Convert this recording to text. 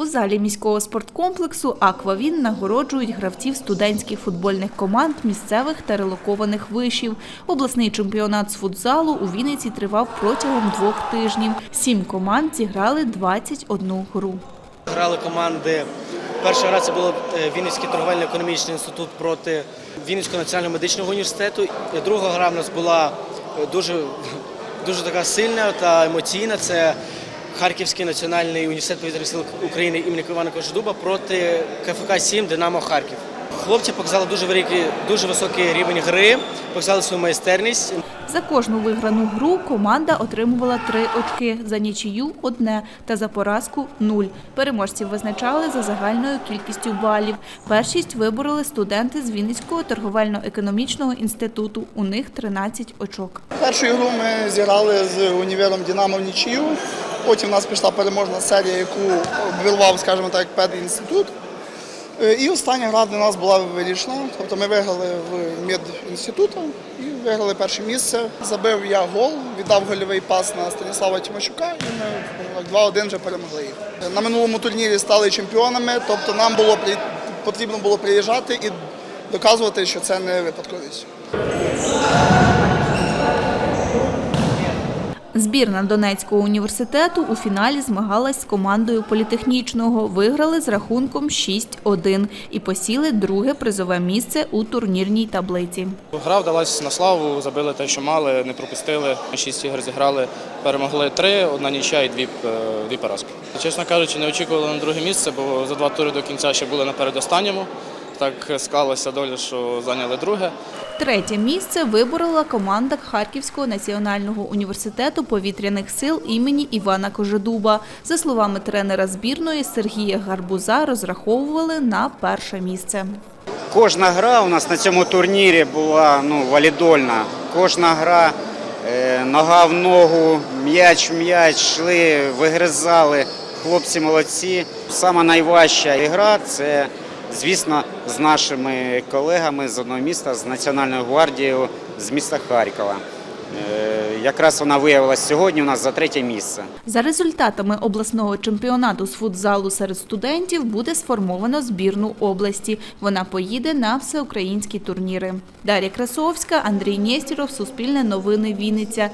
У залі міського спорткомплексу «Аквавін» нагороджують гравців студентських футбольних команд місцевих та релокованих вишів. Обласний чемпіонат з футзалу у Вінниці тривав протягом двох тижнів. Сім команд зіграли 21 гру. Грали команди. Перший раз це було е, Вінницький торговельно-економічний інститут проти Вінницького національного медичного університету. Друга гра в нас була е, дуже, дуже така сильна та емоційна. Це Харківський національний університет повітряних сил України імені Івана Кожедуба проти КФК 7 Динамо Харків. Хлопці показали дуже великий, дуже високий рівень гри, показали свою майстерність. За кожну виграну гру команда отримувала три очки, за нічию – одне та за поразку – нуль. Переможців визначали за загальною кількістю балів. Першість вибороли студенти з Вінницького торговельно-економічного інституту. У них 13 очок. Першу ігру ми зіграли з універом Динамо в нічию. Потім у нас пішла переможна серія, яку обвірвав, скажімо так, педінститут. Е, І остання гра для нас була вирішена. Тобто ми виграли в медінституту і виграли перше місце. Забив я гол, віддав гольовий пас на Станіслава Тимощука, і ми 2-1 вже перемогли їх. На минулому турнірі стали чемпіонами, тобто нам було потрібно було приїжджати і доказувати, що це не випадковість. Збірна Донецького університету у фіналі змагалась з командою політехнічного. Виграли з рахунком 6-1 і посіли друге призове місце у турнірній таблиці. Гра вдалася на славу, забили те, що мали, не пропустили. Шість ігор зіграли, перемогли три, одна нічия і дві, е, дві поразки. Чесно кажучи, не очікували на друге місце, бо за два тури до кінця ще були на передостанньому. Так склалася доля, що зайняли друге. Третє місце виборола команда Харківського національного університету повітряних сил імені Івана Кожедуба. За словами тренера збірної Сергія Гарбуза, розраховували на перше місце. Кожна гра у нас на цьому турнірі була ну, валідольна. Кожна гра е, нога в ногу, м'яч в м'яч, йшли, вигризали. Хлопці молодці. Сама найважча гра це, звісно, з нашими колегами з одного міста, з Національною гвардією з міста Харкова. Е, Якраз вона виявилася сьогодні у нас за третє місце. За результатами обласного чемпіонату з футзалу серед студентів буде сформовано збірну області. Вона поїде на всеукраїнські турніри. Дар'я Красовська, Андрій Нєстіров, Суспільне новини Вінниця.